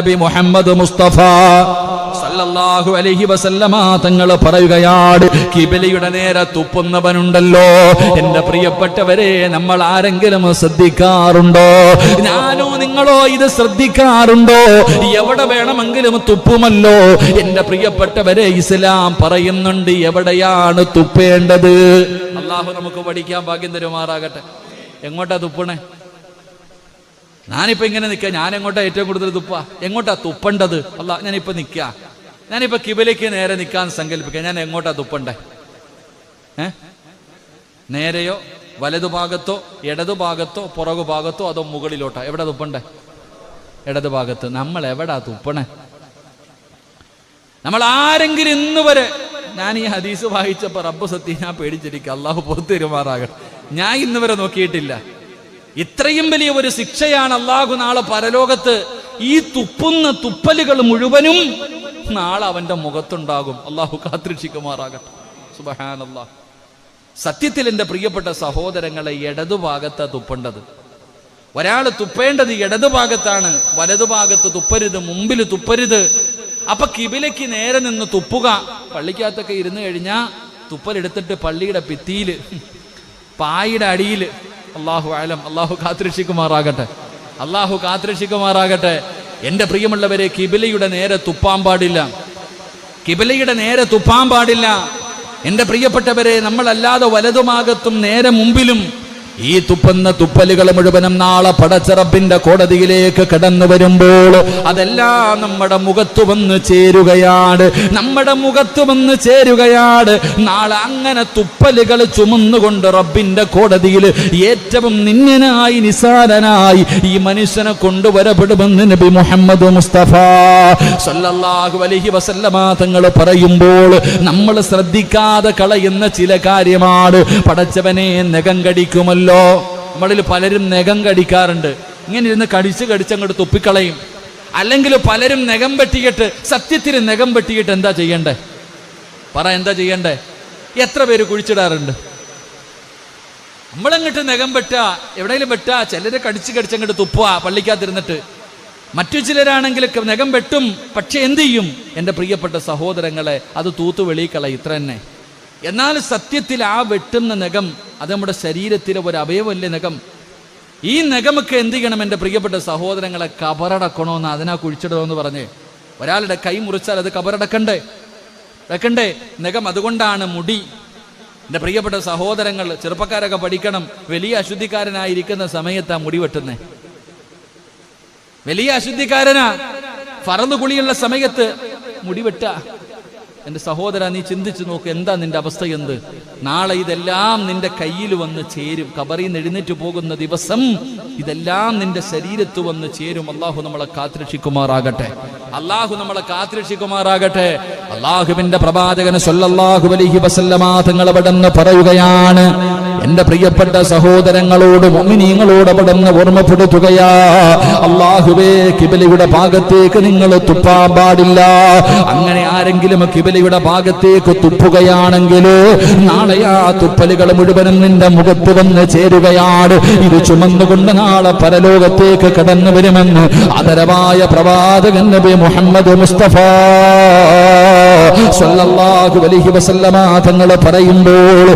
നബി മുഹമ്മദ് മുസ്തഫ സല്ലല്ലാഹു അലൈഹി വസല്ലമ തങ്ങൾ പറയുകയാണ് കിബിലയുടെ നേരെ തുപ്പുന്നവനുണ്ടല്ലോ. എന്റെ പ്രിയപ്പെട്ടവരെ നമ്മൾ ആരെങ്കിലും ശ്രദ്ധിക്കാറുണ്ടോ? ഞാനോ നിങ്ങളോ ഇത് ശ്രദ്ധിക്കാറുണ്ടോ? എവിടെ വേണമെങ്കിലും തുപ്പുമല്ലോ. എന്റെ പ്രിയപ്പെട്ടവരെ ഇസ്ലാം പറയുന്നുണ്ട് എവിടെയാണ് തുപ്പേണ്ടത്? അള്ളാഹു നമുക്ക് പഠിക്കാൻ ഭാഗ്യം തരുമാറാകട്ടെ. എങ്ങോട്ടാ തുപ്പണേ? ഞാനിപ്പോ ഇങ്ങനെ നിൽക്കുക ഞാൻ എങ്ങോട്ടാ ഏറ്റവും കൂടുതൽ തുപ്പ? എങ്ങോട്ടാ തുപ്പണ്ടത്? അല്ല ഞാനിപ്പോ നിൽക്കുക ഞാനിപ്പോ കിബിലേക്ക് നേരെ നിൽക്കാൻ സങ്കല്പിക്കുക ഞാൻ എങ്ങോട്ടാ തുപ്പണ്ടേ? നേരെയോ വലതുഭാഗത്തോ ഇടതുഭാഗത്തോ പുറകു ഭാഗത്തോ അതോ മുകളിലോട്ടോ? എവിടെ തുപ്പണ്ടേ? ഇടതുഭാഗത്ത്. നമ്മൾ എവിടാ തുപ്പണേ? നമ്മൾ ആരെങ്കിലും ഇന്ന് വരെ ഞാൻ ഈ ഹദീസ് വായിച്ചപ്പോ റബ്ബ് സത്യം ഞാൻ പേടിച്ചിരിക്കുക അള്ളാഹു പുറത്തിരുമാറാകട്ടെ ഞാൻ ഇന്ന് വരെ നോക്കിയിട്ടില്ല. ഇത്രയും വലിയ ഒരു ശിക്ഷയാണ് അള്ളാഹു നാളെ പരലോകത്ത്. ഈ തുപ്പുന്ന തുപ്പലുകൾ മുഴുവനും നാളെ അവന്റെ മുഖത്തുണ്ടാകും. അള്ളാഹു കാത്തിരക്ഷിക്കുമാറാകട്ടെ. സുബഹാനല്ലാ സത്യത്തിൽ എന്റെ പ്രിയപ്പെട്ട സഹോദരങ്ങളെ ഇടതുഭാഗത്താ തുപ്പേണ്ടത്. ഒരാൾ തുപ്പേണ്ടത് ഇടതുഭാഗത്താണ് വലതുഭാഗത്ത് തുപ്പരുത് മുമ്പിൽ തുപ്പരുത്. അപ്പൊ കിബിലയ്ക്ക് നേരെ നിന്ന് തുപ്പുക. പള്ളിക്കകത്തൊക്കെ ഇരുന്നു കഴിഞ്ഞാൽ തുപ്പലെടുത്തിട്ട് പള്ളിയുടെ ഭിത്തിയിൽ പായുടെ അടിയിൽ അള്ളാഹു ആലം അള്ളാഹു കാത്തിരക്ഷിക്കുമാറാകട്ടെ. അള്ളാഹു കാത്തിരക്ഷിക്കുമാറാകട്ടെ. എന്റെ പ്രിയമുള്ളവരെ കിബിലയുടെ നേരെ തുപ്പാൻ പാടില്ല. കിബിലയുടെ നേരെ തുപ്പാൻ പാടില്ല. എന്റെ പ്രിയപ്പെട്ടവരെ നമ്മളല്ലാതെ വലതുമാകത്തും നേരെ മുമ്പിലും ഈ തുപ്പുന്ന തുപ്പലുകൾ മുഴുവനും നാളെ പടച്ചറപ്പിന്റെ കോടതിയിലേക്ക് കടന്നു വരുമ്പോൾ അതെല്ലാം നമ്മുടെ മുഖത്ത് വന്ന് ചേരുകയാണ്. നമ്മുടെ മുഖത്ത് വന്ന് ചേരുകയാണ്. നാളെ അങ്ങനെ തുപ്പലുകൾ ചുമന്നുകൊണ്ട് റബ്ബിന്റെ കോടതിയിൽ ഏറ്റവും നിന്യനായി നിസാരനായി ഈ മനുഷ്യനെ കൊണ്ടുവരപ്പെടുമെന്ന് നബി മുഹമ്മദ് മുസ്തഫ സല്ലല്ലാഹു അലൈഹി വസല്ലമ തങ്ങൾ പറയുമ്പോൾ നമ്മൾ ശ്രദ്ധിക്കാതെ കളയുന്ന ചില കാര്യമാണ്. പടച്ചവനെ നഖം കടിക്കുമല്ലോ നമ്മളിൽ പലരും നഖം കടിക്കാറുണ്ട്. ഇങ്ങനെ ഇരുന്ന് കടിച്ച് കടിച്ച് കടിച്ചങ്ങോട്ട് തുപ്പിക്കളയും. അല്ലെങ്കിൽ പലരും നഖം വെട്ടിയിട്ട് സത്യത്തിൽ നഖം വെട്ടിയിട്ട് എന്താ ചെയ്യണ്ടേ? പറ എന്താ ചെയ്യണ്ടേ? എത്ര പേര് കുഴിച്ചിടാറുണ്ട്? നമ്മളങ്ങോട്ട് നഖം വെട്ടുക എവിടെയെങ്കിലും വെട്ടുക ചിലരെ കടിച്ച് കടിച്ച് അങ്ങോട്ട് തുപ്പുക പള്ളിക്കാത്തിരുന്നിട്ട് മറ്റു ചിലരാണെങ്കിൽ നഖം വെട്ടും. പക്ഷെ എന്ത് ചെയ്യും? എന്റെ പ്രിയപ്പെട്ട സഹോദരങ്ങളെ അത് തൂത്തു വെളിക്കള ഇത്ര തന്നെ. എന്നാൽ സത്യത്തിൽ ആ വെട്ടുന്ന നഖം അത് നമ്മുടെ ശരീരത്തിലെ ഒരു അവയവല്ലേ നഖം? ഈ നഖമൊക്കെ എന്ത് ചെയ്യണം എന്റെ പ്രിയപ്പെട്ട സഹോദരങ്ങളെ? കബറടക്കണമെന്ന് അതിനാ കുഴിച്ചിടണമെന്ന് പറഞ്ഞ്. ഒരാളുടെ കൈ മുറിച്ചാൽ അത് കബറടക്കണ്ടേ? അടക്കണ്ടേ നഖം അതുകൊണ്ടാണ് മുടി. എന്റെ പ്രിയപ്പെട്ട സഹോദരങ്ങൾ ചെറുപ്പക്കാരൊക്കെ പഠിക്കണം. വലിയ അശുദ്ധിക്കാരനായിരിക്കുന്ന സമയത്താ മുടി വെട്ടുന്നേ. വലിയ അശുദ്ധിക്കാരനാ. ഫറന്ന് കുളിയുള്ള സമയത്ത് മുടി വെട്ട. എന്റെ സഹോദര നീ ചിന്തിച്ചു നോക്ക് എന്താ നിന്റെ അവസ്ഥ എന്ത്? നാളെ ഇതെല്ലാം നിന്റെ കയ്യിൽ വന്ന് ചേരും. കബറിൽ നിന്ന് എഴുന്നേറ്റ് പോകുന്ന ദിവസം ഇതെല്ലാം നിന്റെ ശരീരത്ത് വന്ന് ചേരും. അള്ളാഹു നമ്മളെ കാത്തിരക്ഷിക്കുമാറാകട്ടെ. അള്ളാഹു നമ്മളെ കാത്തിരക്ഷിക്കുമാറാകട്ടെ. അള്ളാഹുവിന്റെ പ്രവാചകന് സൊല്ലാഹു അലഹി വസല്ലമാ തങ്ങൾ അവിടെന്ന് പറയുകയാണ് എന്റെ പ്രിയപ്പെട്ട സഹോദരങ്ങളോട് മൊമിനിയങ്ങളോട് അവിടെ നിന്ന് ഓർമ്മപ്പെടുത്തുകയാ. അള്ളാഹുവേ കിബലിയുടെ ഭാഗത്തേക്ക് നിങ്ങൾ തുപ്പാൻ പാടില്ല. അങ്ങനെ ആരെങ്കിലും കിബലിയുടെ ഭാഗത്തേക്ക് തുപ്പുകയാണെങ്കിൽ നാളെ ആ തുപ്പലുകൾ മുഴുവനും നിന്റെ മുഖത്ത് വന്ന് ചേരുകയാണ്. ഇത് ചുമന്നുകൊണ്ട് നാളെ പരലോകത്തേക്ക് കടന്നു വരുമെന്ന് ആദരവായ പ്രവാചകൻ നബി മുഹമ്മദ് മുസ്തഫ സല്ലല്ലാഹു അലൈഹി വസല്ലമ തങ്ങൾ പറയുമ്പോൾ